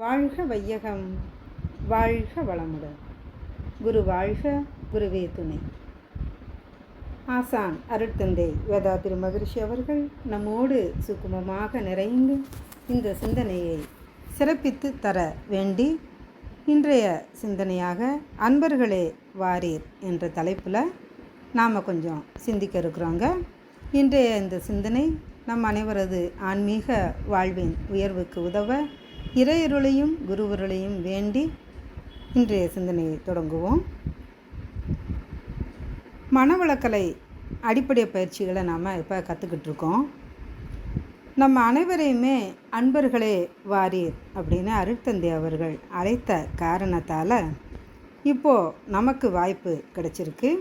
வாழ்க வையகம் வாழ்க வளமுடன். குரு வாழ்க குருவே துணை. ஆசான் அருட்தந்தை வேதாத்திரி மகரிஷி அவர்கள் நம்மோடு சுக்குமமாக நிறைந்து இந்த சிந்தனையை சிறப்பித்து தர வேண்டி இன்றைய சிந்தனையாக அன்பர்களே வாரீர் என்ற தலைப்பில் நாம் கொஞ்சம் சிந்திக்க இருக்கிறோங்க. இன்றைய இந்த சிந்தனை நம் அனைவரது ஆன்மீக வாழ்வின் உயர்வுக்கு உதவ இறையருளையும் குருவருளையும் வேண்டி இன்றைய சிந்தனையை தொடங்குவோம். மனவளக்கலை அடிப்படை பயிற்சிகளை நாம் இப்போ கற்றுக்கிட்டு இருக்கோம் நம்ம அனைவரையுமே அன்பர்களே வாரீர் அப்படின்னு அருட்தந்தை அவர்கள் அழைத்த காரணத்தால் இப்போது நமக்கு வாய்ப்பு கிடைச்சிருக்கு.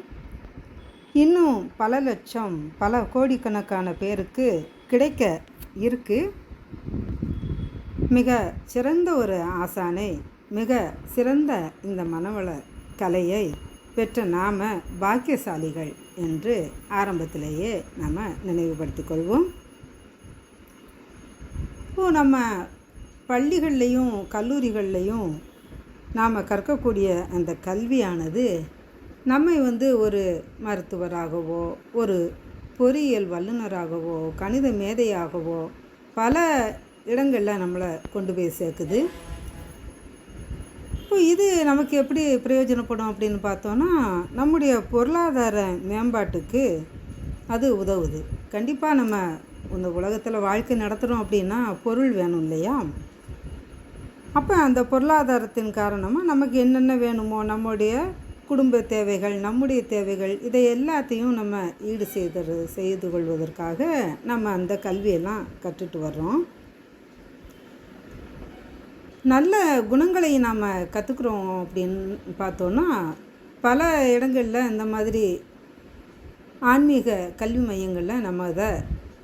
இன்னும் பல லட்சம் பல கோடிக்கணக்கான பேருக்கு கிடைக்க இருக்குது மிக சிறந்த ஒரு ஆசானை மிக சிறந்த இந்த மனவள கலையை பெற்ற நாம பாக்கியசாலிகள் என்று ஆரம்பத்திலேயே நாம் நினைவுபடுத்தி கொள்வோம். இப்போ நம்ம பள்ளிகள்லேயும் கல்லூரிகள்லேயும் நாம் கற்கக்கூடிய அந்த கல்வியானது நம்மை வந்து ஒரு மருத்துவராகவோ ஒரு பொறியியல் வல்லுநராகவோ கணித மேதையாகவோ பல இடங்களில் நம்மளை கொண்டு போய் சேர்க்குது. இப்போ இது நமக்கு எப்படி பிரயோஜனப்படும் அப்படின்னு பார்த்தோன்னா நம்முடைய பொருளாதார மேம்பாட்டுக்கு அது உதவுது. கண்டிப்பாக நம்ம இந்த உலகத்தில் வாழ்க்கை நடத்துகிறோம் அப்படின்னா பொருள் வேணும் இல்லையா? அப்போ அந்த பொருளாதாரத்தின் காரணமாக நமக்கு என்னென்ன வேணுமோ நம்முடைய குடும்ப தேவைகள் நம்முடைய தேவைகள் இதை எல்லாத்தையும் நம்ம ஈடு செய்து செய்து கொள்வதற்காக நம்ம அந்த கல்வியெல்லாம் கற்றுட்டு வர்றோம். நல்ல குணங்களை நாம் கற்றுக்குறோம் அப்படின்னு பார்த்தோன்னா பல இடங்களில் இந்த மாதிரி ஆன்மீக கல்வி மையங்களில் நம்ம அதை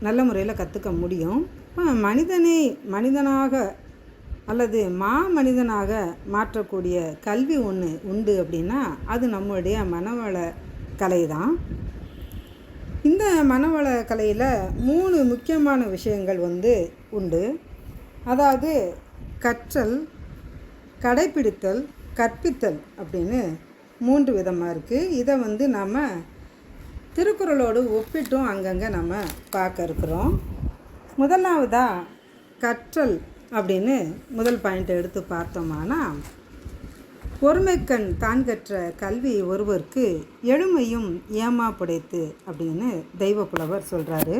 நல்ல முறையில் கற்றுக்க முடியும். மனிதனை மனிதனாக அல்லது மா மனிதனாக மாற்றக்கூடிய கல்வி ஒன்று உண்டு அப்படின்னா அது நம்மளுடைய மனவள கலை தான் இந்த மனவள கலையில் மூணு முக்கியமான விஷயங்கள் வந்து உண்டு. அதாவது கற்றல் கடைப்பிடித்தல் கற்பித்தல் அப்படின்னு மூன்று விதமாக இருக்குது இதை வந்து நாம் திருக்குறளோடு ஒப்பிட்டும் அங்கங்கே நம்ம பார்க்க இருக்கிறோம். முதலாவதாக கற்றல் அப்படின்னு முதல் பாயிண்ட்டை எடுத்து பார்த்தோமானா பொறுமைக்கண் தான் கற்ற கல்வி ஒருவருக்கு எழுமையும் ஏமா புடைத்து அப்படின்னு தெய்வ புலவர் சொல்கிறாரு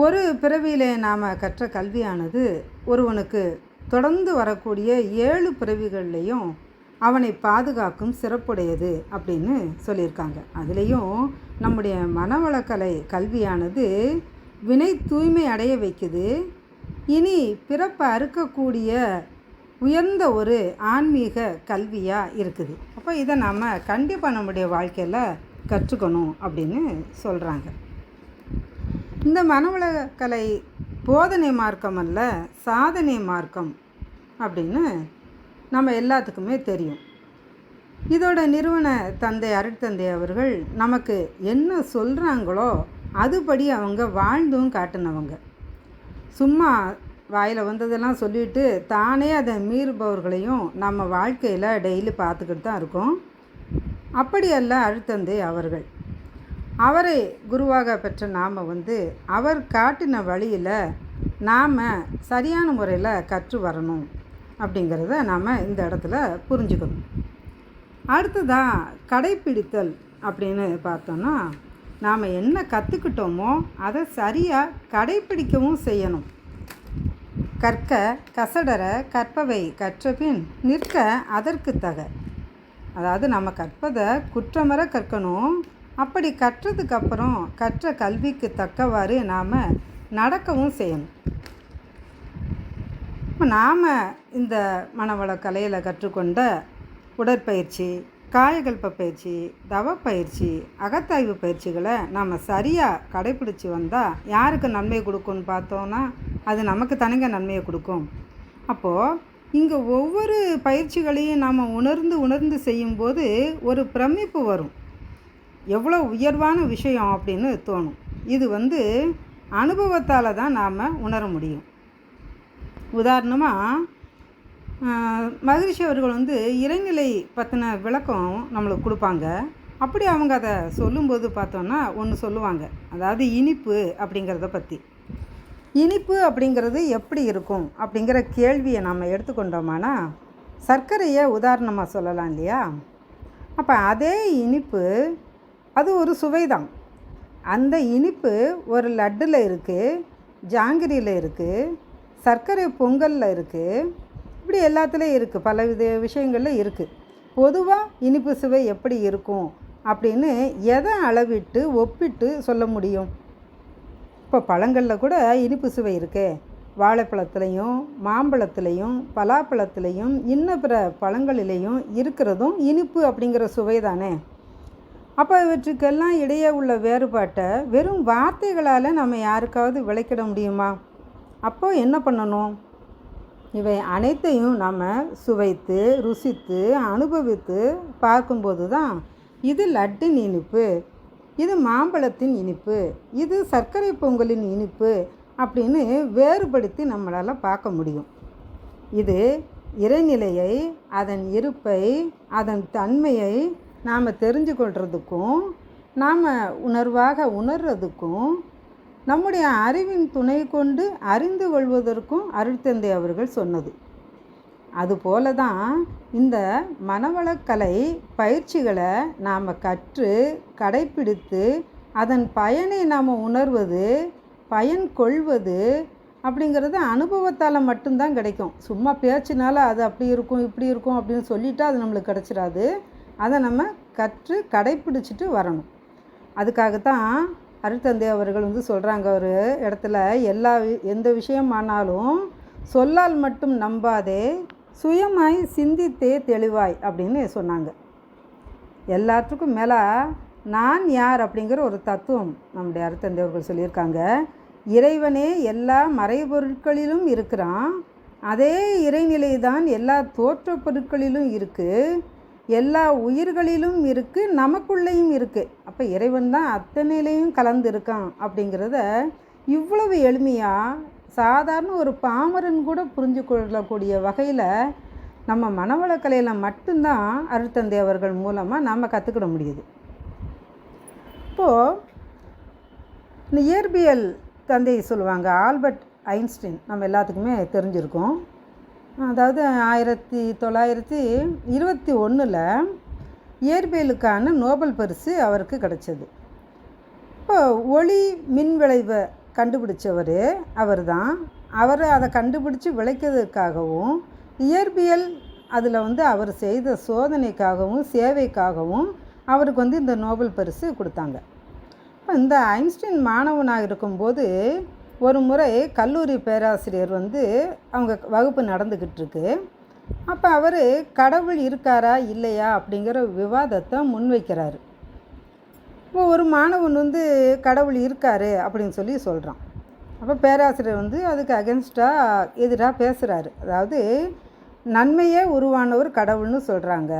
ஒரு பிறவியிலே நாம் கற்ற கல்வியானது ஒருவனுக்கு தொடர்ந்து வரக்கூடிய ஏழு பிறவிகள்லேயும் அவனை பாதுகாக்கும் சிறப்புடையது அப்படின்னு சொல்லியிருக்காங்க. அதுலேயும் நம்முடைய மனவளக்கலை கல்வியானது வினை தூய்மை அடைய வைக்குது. இனி பிறப்பை அறுக்கக்கூடிய உயர்ந்த ஒரு ஆன்மீக கல்வியாக இருக்குது. அப்போ இதை நாம் கண்டிப்பாக நம்முடைய வாழ்க்கையில் கற்றுக்கணும் அப்படின்னு சொல்கிறாங்க இந்த மனவளக்கலை போதனை மார்க்கம் அல்ல சாதனை மார்க்கம் அப்படின்னு நம்ம எல்லாத்துக்குமே தெரியும். இதோட நிறுவன தந்தை அருட்தந்தை அவர்கள் நமக்கு என்ன சொல்கிறாங்களோ அதுபடி அவங்க வாழ்ந்தும் காட்டினவங்க. சும்மா வாயில் வந்ததெல்லாம் சொல்லிவிட்டு தானே அதை மீறுபவர்களையும் நம்ம வாழ்க்கையில் டெய்லி பார்த்துக்கிட்டு தான் இருக்கோம். அப்படியல்ல அழுத்தந்தை அவர்கள். அவரை குருவாக பெற்ற நாம் வந்து அவர் காட்டின வழியில் நாம் சரியான முறையில் கற்று வரணும் அப்படிங்கிறத நாம் இந்த இடத்துல புரிஞ்சுக்கணும். அடுத்ததாக கடைப்பிடித்தல் அப்படின்னு பார்த்தோன்னா நாம் என்ன கற்றுக்கிட்டோமோ அதை சரியாக கடைப்பிடிக்கவும் செய்யணும். கற்க கசடர கற்பவை கற்றபின் நிற்க அதற்கு தக. அதாவது நம்ம கற்பதை குற்றமர கற்கணும் அப்படி கற்றதுக்கப்புறம் கற்ற கல்விக்கு தக்கவாறு நாம் நடக்கவும் செய்யணும். இப்போ நாம் இந்த மனவள கலையில் கற்றுக்கொண்ட உடற்பயிற்சி காயகல்ப பயிற்சி தவப்பயிற்சி அகத்தாய்வு பயிற்சிகளை நாம் சரியாக கடைப்பிடிச்சி வந்தால் யாருக்கு நன்மை கொடுக்கும்னு பார்த்தோன்னா அது நமக்கு தனிங்க நன்மையை கொடுக்கும். அப்போது இங்கே ஒவ்வொரு பயிற்சிகளையும் நாம் உணர்ந்து உணர்ந்து செய்யும்போது ஒரு பிரமிப்பு வரும். எவ்வளோ உயர்வான விஷயம் அப்படின்னு தோணும். இது வந்து அனுபவத்தால் தான் நாம் உணர முடியும். உதாரணமாக ஆஹ், மகரிஷி அவர்கள் வந்து இறைநிலை பற்றின விளக்கம் நம்மளுக்கு கொடுப்பாங்க. அப்படி அவங்க அதை சொல்லும்போது பார்த்தோன்னா ஒன்று சொல்லுவாங்க. அதாவது இனிப்பு அப்படிங்கிறத பற்றி இனிப்பு அப்படிங்கிறது எப்படி இருக்கும் அப்படிங்கிற கேள்வியை நம்ம எடுத்துக்கொண்டோமானா சர்க்கரையை உதாரணமாக சொல்லலாம் இல்லையா? அப்போ அதே இனிப்பு அது ஒரு சுவைதான். அந்த இனிப்பு ஒரு லட்டில் இருக்குது ஜாங்கிரியில் இருக்குது சர்க்கரை பொங்கலில் இருக்குது இப்படி எல்லாத்துலேயும் இருக்குது பல வித விஷயங்களில் இருக்குது பொதுவாக இனிப்பு சுவை எப்படி இருக்கும் அப்படின்னு எதை அளவிட்டு ஒப்பிட்டு சொல்ல முடியும்? இப்போ பழங்களில் கூட இனிப்பு சுவை இருக்கே. வாழைப்பழத்துலேயும் மாம்பழத்துலேயும் பலாப்பழத்துலேயும் இன்ன பிற பழங்களிலேயும் இருக்கிறதும் இனிப்பு அப்படிங்கிற சுவை தானே அப்போ இவற்றுக்கெல்லாம் இடையே உள்ள வேறுபாட்டை வெறும் வார்த்தைகளால் நம்ம யாருக்காவது விளக்கிட முடியுமா? அப்போ என்ன பண்ணணும்? இவை அனைத்தையும் நம்ம சுவைத்து ருசித்து அனுபவித்து பார்க்கும்போது தான் இது லட்டின் இனிப்பு இது மாம்பழத்தின் இனிப்பு இது சர்க்கரை பொங்கலின் இனிப்பு அப்படின்னு வேறுபடுத்தி நம்மளால் பார்க்க முடியும். இது இறைநிலையை அதன் இருப்பை அதன் தன்மையை நாம் தெரிஞ்சு கொள்கிறதுக்கும் நாம் உணர்வாக உணர்றதுக்கும் நம்முடைய அறிவின் துணை கொண்டு அறிந்து கொள்வதற்கும் அருட்தந்தை அவர்கள் சொன்னது. அதுபோல தான் இந்த மனவளக்கலை பயிற்சிகளை நாம் கற்று கடைப்பிடித்து அதன் பயனை நாம் உணர்வது பயன் கொள்வது அப்படிங்கிறது அனுபவத்தால் மட்டும்தான் கிடைக்கும். சும்மா பேச்சுனால அது அப்படி இருக்கும் இப்படி இருக்கும் அப்படின்னு சொல்லிவிட்டு அது நம்மளுக்கு கிடச்சிடாது அதை நம்ம கற்று கடைப்பிடிச்சிட்டு வரணும். அதுக்காகத்தான் அருட்தந்தை அவர்கள் வந்து சொல்கிறாங்க ஒரு இடத்துல எல்லா எந்த விஷயமானாலும் சொல்லால் மட்டும் நம்பாதே சுயமாய் சிந்தித்தே தெளிவாய் அப்படின்னு சொன்னாங்க. எல்லாத்துக்கும் மேலே நான் யார் அப்படிங்கிற ஒரு தத்துவம் நம்முடைய அருத்தந்தை அவர்கள் சொல்லியிருக்காங்க. இறைவனே எல்லா மறைபொருட்களிலும் இருக்கிறான். அதே இறைநிலை தான் எல்லா தோற்ற பொருட்களிலும் இருக்குது எல்லா உயிர்களிலும் இருக்குது நமக்குள்ளேயும் இருக்குது அப்போ இறைவன் தான் அத்தனையிலையும் கலந்து இருக்கான் அப்படிங்கிறத இவ்வளவு எளிமையாக சாதாரண ஒரு பாமரன் கூட புரிஞ்சு கொள்ளக்கூடிய வகையில் நம்ம மனவளக்கலையில் மட்டும்தான் அருட்தந்தை அவர்கள் மூலமாக நாம் கற்றுக்கிட முடியுது. இப்போது இந்த இயற்பியல் தந்தை சொல்லுவாங்க ஆல்பர்ட் ஐன்ஸ்டீன். நம்ம எல்லாத்துக்குமே தெரிஞ்சிருக்கோம். அதாவது ஆயிரத்தி தொள்ளாயிரத்தி இருபத்தி ஒன்றில் இயற்பியலுக்கான நோபல் பரிசு அவருக்கு கிடச்சது. இப்போ ஒளி மின் விளைவை கண்டுபிடிச்சவர் அவர் தான் அவர் அதை கண்டுபிடிச்சி விளைக்கிறதுக்காகவும் இயற்பியல் அதில் வந்து அவர் செய்த சோதனைக்காகவும் சேவைக்காகவும் அவருக்கு வந்து இந்த நோபல் பரிசு கொடுத்தாங்க. இப்போ இந்த ஐன்ஸ்டீன் மாணவனாக இருக்கும்போது ஒரு முறை கல்லூரி பேராசிரியர் வந்து அவங்க வகுப்பு நடந்துக்கிட்டு இருக்கு அப்போ அவர் கடவுள் இருக்காரா இல்லையா? அப்படிங்கிற விவாதத்தை முன்வைக்கிறாரு. இப்போ ஒரு மாணவன் வந்து கடவுள் இருக்காரு அப்படின்னு சொல்லி சொல்கிறான் அப்போ பேராசிரியர் வந்து அதுக்கு அகென்ஸ்டாக எதிராக பேசுகிறாரு அதாவது நன்மையே உருவானவர் கடவுள்னு சொல்கிறாங்க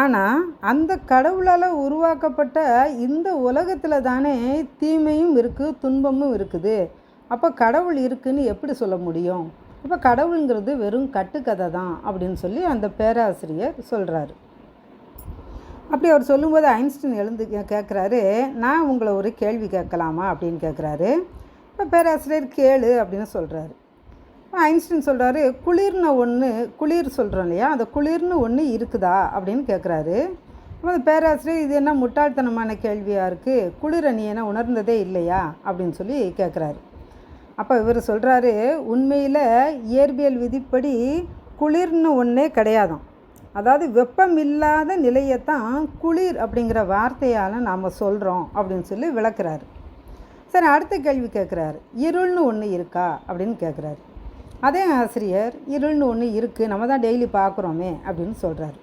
ஆனால் அந்த கடவுளால் உருவாக்கப்பட்ட இந்த உலகத்தில் தானே தீமையும் இருக்குது துன்பமும் இருக்குது. அப்போ கடவுள் இருக்குன்னு எப்படி சொல்ல முடியும்? இப்போ கடவுளுங்கிறது வெறும் கட்டுக்கதை தான் அப்படின்னு சொல்லி அந்த பேராசிரியர் சொல்கிறாரு அப்படி அவர் சொல்லும்போது ஐன்ஸ்டீன் எழுந்து கேட்குறாரு நான் உங்களை ஒரு கேள்வி கேட்கலாமா அப்படின்னு கேட்குறாரு இப்போ பேராசிரியர் கேளு அப்படின்னு சொல்கிறாரு ஐன்ஸ்டீன் சொல்கிறாரு குளிர்னு ஒன்று குளிர் சொல்கிறோம் இல்லையா அந்த குளிர்னு ஒன்று இருக்குதா அப்படின்னு கேட்குறாரு அப்போ அந்த பேராசிரியர் இது என்ன முட்டாள்தனமான கேள்வியாக இருக்குது குளிரை நீ என்ன உணர்ந்ததே இல்லையா அப்படின்னு சொல்லி கேட்குறாரு அப்போ இவர் சொல்கிறாரு உண்மையில் இயற்பியல் விதிப்படி குளிர்னு ஒன்றே கிடையாதாம். அதாவது வெப்பம் இல்லாத நிலையைத்தான் குளிர் அப்படிங்கிற வார்த்தையால் நாம் சொல்கிறோம் அப்படின்னு சொல்லி விளக்குறாரு. சரி அடுத்த கேள்வி கேட்குறாரு இருள்னு ஒன்று இருக்கா அப்படின்னு கேட்குறாரு அதே ஆசிரியர் இருள்னு ஒன்று இருக்குது நம்ம தான் டெய்லி பார்க்குறோமே அப்படின்னு சொல்கிறாரு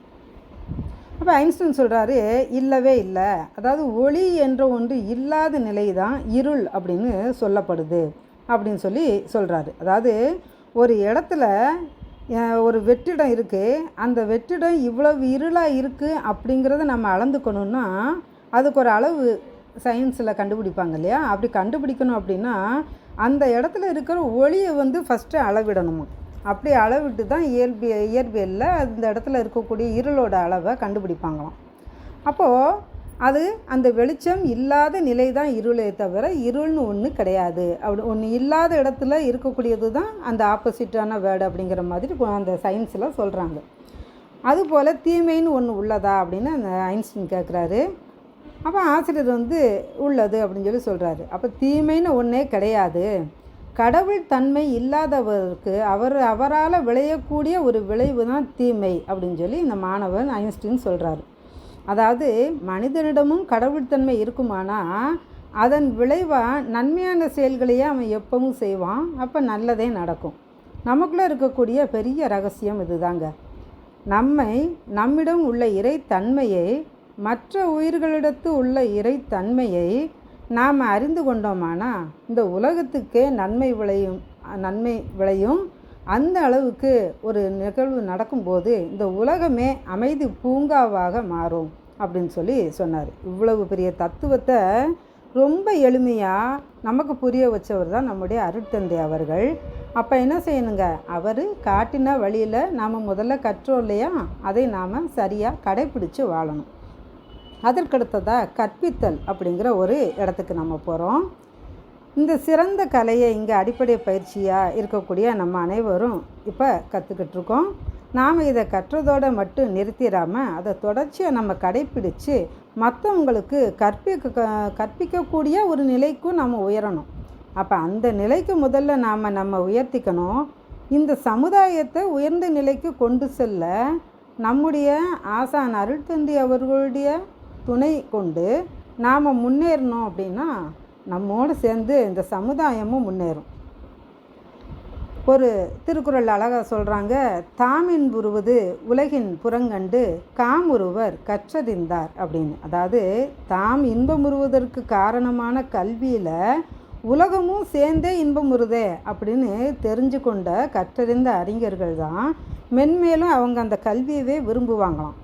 அப்போ ஐன்ஸ்டைன் சொல்கிறாரு இல்லவே இல்லை. அதாவது ஒளி என்ற ஒன்று இல்லாத நிலை தான் இருள் அப்படின்னு சொல்லப்படுது. அப்படின்னு சொல்லி சொல்கிறாரு அதாவது ஒரு இடத்துல ஒரு வெற்றிடம் இருக்குது அந்த வெற்றிடம் இவ்வளவு இருளாக இருக்குது அப்படிங்கிறத நம்ம அளந்துக்கணுன்னா அதுக்கு ஒரு அளவு சயின்ஸில் கண்டுபிடிப்பாங்க இல்லையா? அப்படி கண்டுபிடிக்கணும் அப்படின்னா அந்த இடத்துல இருக்கிற ஒளியை வந்து ஃபஸ்ட்டு அளவிடணும்? அப்படி அளவிட்டு தான் இயற்பிய இயற்பியலில் அந்த இடத்துல இருக்கக்கூடிய இருளோட அளவை கண்டுபிடிப்பாங்களாம். அப்போது அது அந்த வெளிச்சம் இல்லாத நிலை தான் இருளே தவிர இருள்னு ஒன்று கிடையாது. அப்படி ஒன்று இல்லாத இடத்துல இருக்கக்கூடியது தான் அந்த ஆப்போசிட்டான வேர்டு அப்படிங்கிற மாதிரி அந்த சயின்ஸில் சொல்கிறாங்க அதுபோல் தீமைன்னு ஒன்று உள்ளதா அப்படின்னு அந்த ஐன்ஸ்டின் கேட்குறாரு அப்போ ஆசிரியர் வந்து உள்ளது அப்படின்னு சொல்லி சொல்கிறாரு அப்போ தீமைன்னு ஒன்றே கிடையாது. கடவுள் தன்மை இல்லாதவருக்கு அவர் அவரால் விளையக்கூடிய ஒரு விளைவு தான் தீமை அப்படின்னு சொல்லி இந்த மாணவன் ஐன்ஸ்டீன் சொல்கிறாரு அதாவது மனிதனிடமும் கடவுள்தன்மை இருக்குமானா அதன் விளைவாக நன்மையான செயல்களையே அவன் எப்பவும் செய்வான். அப்போ நல்லதே நடக்கும். நமக்குள்ளே இருக்கக்கூடிய பெரிய ரகசியம் இதுதாங்க. நம்மை நம்மிடம் உள்ள இறைத்தன்மையை மற்ற உயிர்களிடத்து உள்ள இறைத்தன்மையை நாம் அறிந்து கொண்டோமானா இந்த உலகத்துக்கே நன்மை விளையும் நன்மை விளையும். அந்த அளவுக்கு ஒரு நிகழ்வு நடக்கும்போது இந்த உலகமே அமைதி பூங்காவாக மாறும். அப்படின்னு சொல்லி சொன்னார். இவ்வளவு பெரிய தத்துவத்தை ரொம்ப எளிமையாக நமக்கு புரிய வச்சவர் தான் நம்முடைய அருட்தந்தை அவர்கள். அப்போ என்ன செய்யணுங்க? அவர் காட்டின வழியில் நாம் முதல்ல கற்றோம் இல்லையா? அதை நாம் சரியாக கடைப்பிடிச்சு வாழணும். அதற்கடுத்ததாக கற்பித்தல் அப்படிங்கிற ஒரு இடத்துக்கு நம்ம போகிறோம் இந்த சிறந்த கலையை இங்கே அடிப்படை பயிற்சியாக இருக்கக்கூடிய நம்ம அனைவரும் இப்போ கற்றுக்கிட்டு இருக்கோம். நாம் இதை கற்றதோடு மட்டும் நிறுத்திடாமல் அதை தொடர்ச்சியாக நம்ம கடைப்பிடித்து மற்றவங்களுக்கு கற்பிக்க க- கற்பிக்கக்கூடிய ஒரு நிலைக்கும் நம்ம உயரணும். அப்போ அந்த நிலைக்கு முதல்ல நாம் நம்ம உயர்த்திக்கணும். இந்த சமுதாயத்தை உயர்ந்த நிலைக்கு கொண்டு செல்ல நம்முடைய ஆசான் அருள்தந்தி அவர்களுடைய துணை கொண்டு நாம் முன்னேறணும் அப்படின்னா நம்மோடு சேர்ந்து இந்த சமுதாயமும் முன்னேறும். ஒரு திருக்குறள் அழகாக சொல்கிறாங்க தாமின் புருவது உலகின் புறங்கண்டு காமுருவர் கற்றறிந்தார் அப்படின்னு. அதாவது தாம் இன்பமுறுவதற்கு காரணமான கல்வியில் உலகமும் சேர்ந்தே இன்பமுறுதே அப்படின்னு தெரிஞ்சு கொண்ட கற்றறிந்த அறிஞர்கள் தான் மென்மேலும் அவங்க அந்த கல்வியவே விரும்புவாங்களாம்.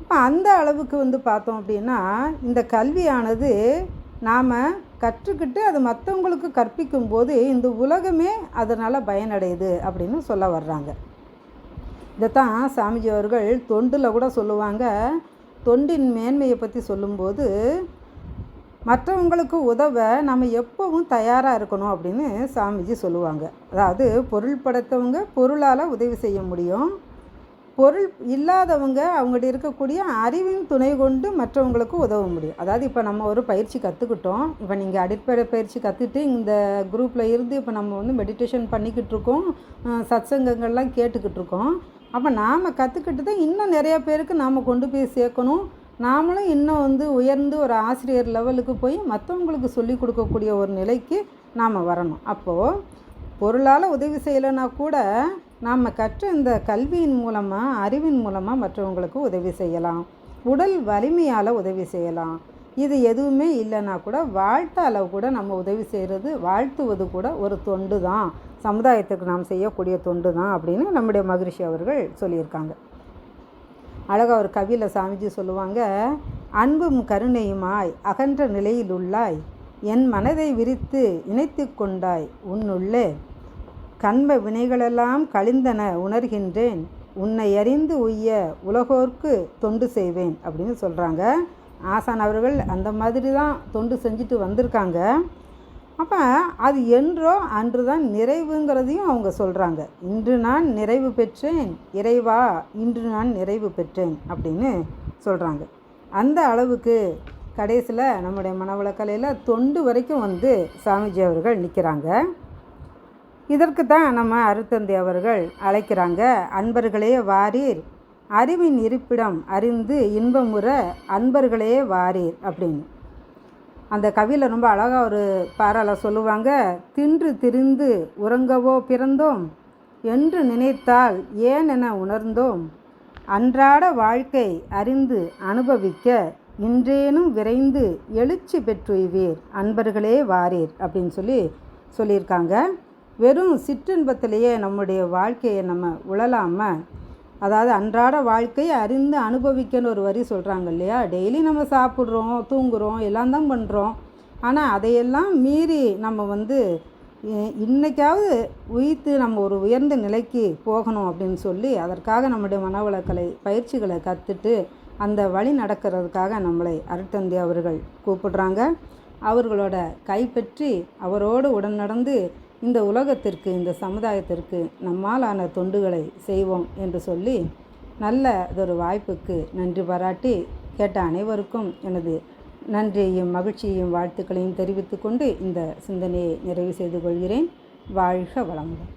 இப்போ அந்த அளவுக்கு வந்து பார்த்தோம் அப்படின்னா இந்த கல்வியானது நாம் கற்றுக்கிட்டு அது மற்றவங்களுக்கு கற்பிக்கும் போது இந்த உலகமே அதனால் பயனடையுது அப்படின்னு சொல்ல வர்றாங்க. இதைத்தான் சாமிஜி அவர்கள் தொண்டில் கூட சொல்லுவாங்க. தொண்டின் மேன்மையை பற்றி சொல்லும்போது மற்றவங்களுக்கு உதவ நம்ம எப்பவும் தயாராக இருக்கணும் அப்படின்னு சாமிஜி சொல்லுவாங்க. அதாவது பொருள் படைத்தவங்க பொருளால் உதவி செய்ய முடியும். பொருள் இல்லாதவங்க அவங்கள்ட்ட இருக்கக்கூடிய அறிவின் துணை கொண்டு மற்றவங்களுக்கு உதவ முடியும். அதாவது இப்போ நம்ம ஒரு பயிற்சி கற்றுக்கிட்டோம் இப்போ நீங்கள் அடிப்படை பயிற்சி கற்றுட்டு இந்த குரூப்பில் இருந்து இப்போ நம்ம வந்து மெடிடேஷன் பண்ணிக்கிட்டு இருக்கோம். சத்சங்கங்கள்லாம் கேட்டுக்கிட்டு இருக்கோம். அப்போ நாம் கற்றுக்கிட்டு தான் இன்னும் நிறைய பேருக்கு நாம் கொண்டு போய் சேர்க்கணும். நாமளும் இன்னும் வந்து உயர்ந்து ஒரு ஆசிரியர் லெவலுக்கு போய் மற்றவங்களுக்கு சொல்லி கொடுக்கக்கூடிய ஒரு நிலைக்கு நாம் வரணும். அப்போது பொருளால் உதவி செய்யலைன்னா கூட நாம் கற்ற இந்த கல்வியின் மூலமாக அறிவின் மூலமாக மற்றவங்களுக்கு உதவி செய்யலாம். உடல் வலிமையால் உதவி செய்யலாம். இது எதுவுமே இல்லைன்னா கூட வாழ்த்தால் கூட நம்ம உதவி செய்கிறது வாழ்த்துவது கூட ஒரு தொண்டு தான். சமுதாயத்துக்கு நாம் செய்யக்கூடிய தொண்டு தான் அப்படின்னு நம்முடைய மகிழ்ச்சி அவர்கள் சொல்லியிருக்காங்க. அழகாக ஒரு கவியில் சாமிஜி சொல்லுவாங்க அன்பும் கருணையுமாய் அகன்ற நிலையில் உள்ளாய் என் மனதை விரித்து இணைத்து கொண்டாய் உன்னுள்ளே கண்ப வினைகளெல்லாம் கழிந்தன உணர்கின்றேன். உன்னை அறிந்து உய்ய உலகோர்க்கு தொண்டு செய்வேன் அப்படின்னு சொல்கிறாங்க ஆசான் அவர்கள் அந்த மாதிரி தான் தொண்டு செஞ்சுட்டு வந்திருக்காங்க. அப்போ அது என்றோ அன்று தான் நிறைவுங்கிறதையும் அவங்க சொல்கிறாங்க இன்று நான் நிறைவு பெற்றேன். இறைவா இன்று நான் நிறைவு பெற்றேன் அப்படின்னு சொல்கிறாங்க அந்த அளவுக்கு கடைசியில் நம்முடைய மனவளக்கலையில் தொண்டு வரைக்கும் வந்து சாமிஜி அவர்கள் நிற்கிறாங்க இதற்கு தான் நம்ம அருத்தந்தி அவர்கள் அழைக்கிறாங்க. அன்பர்களே வாரீர் அறிவின் இருப்பிடம் அறிந்து இன்பமுற அன்பர்களே வாரீர் அப்படின்னு. அந்த கவியில் ரொம்ப அழகாக ஒரு பாரால சொல்லுவாங்க தின்று திரிந்து உறங்கவோ பிறந்தோம் என்று நினைத்தால் ஏன் என உணர்ந்தோம் அன்றாட வாழ்க்கை அறிந்து அனுபவிக்க இன்றேனும் விரைந்து எழுச்சி பெற்றுய்வீர் அன்பர்களே வாரீர் அப்படின்னு சொல்லி சொல்லியிருக்காங்க. வெறும் சிற்றின்பத்திலேயே நம்முடைய வாழ்க்கையை நம்ம உழலாமல் அதாவது அன்றாட வாழ்க்கையை அறிந்து அனுபவிக்கன்னு ஒரு வரி சொல்கிறாங்க இல்லையா? டெய்லி நம்ம சாப்பிட்றோம் தூங்குகிறோம் எல்லாம் தான் பண்ணுறோம் ஆனால் அதையெல்லாம் மீறி நம்ம வந்து இன்றைக்காவது உயிர்த்து நம்ம ஒரு உயர்ந்த நிலைக்கு போகணும் அப்படின்னு சொல்லி அதற்காக நம்முடைய மனவளக்கலை பயிற்சிகளை கற்றுட்டு அந்த வழி நடக்கிறதுக்காக நம்மளை அருட்தந்தி அவர்கள் கூப்பிடுறாங்க. அவர்களோட கைப்பற்றி அவரோடு உடன் நடந்து இந்த உலகத்திற்கு இந்த சமுதாயத்திற்கு நம்மாலான தொண்டுகளை செய்வோம் என்று சொல்லி நல்ல ஒரு வாய்ப்புக்கு நன்றி பாராட்டி கேட்ட அனைவருக்கும் எனது நன்றியையும் மகிழ்ச்சியையும் வாழ்த்துக்களையும் தெரிவித்துக்கொண்டு இந்த சிந்தனையை நிறைவு செய்து கொள்கிறேன். வாழ்க வளமுடன்.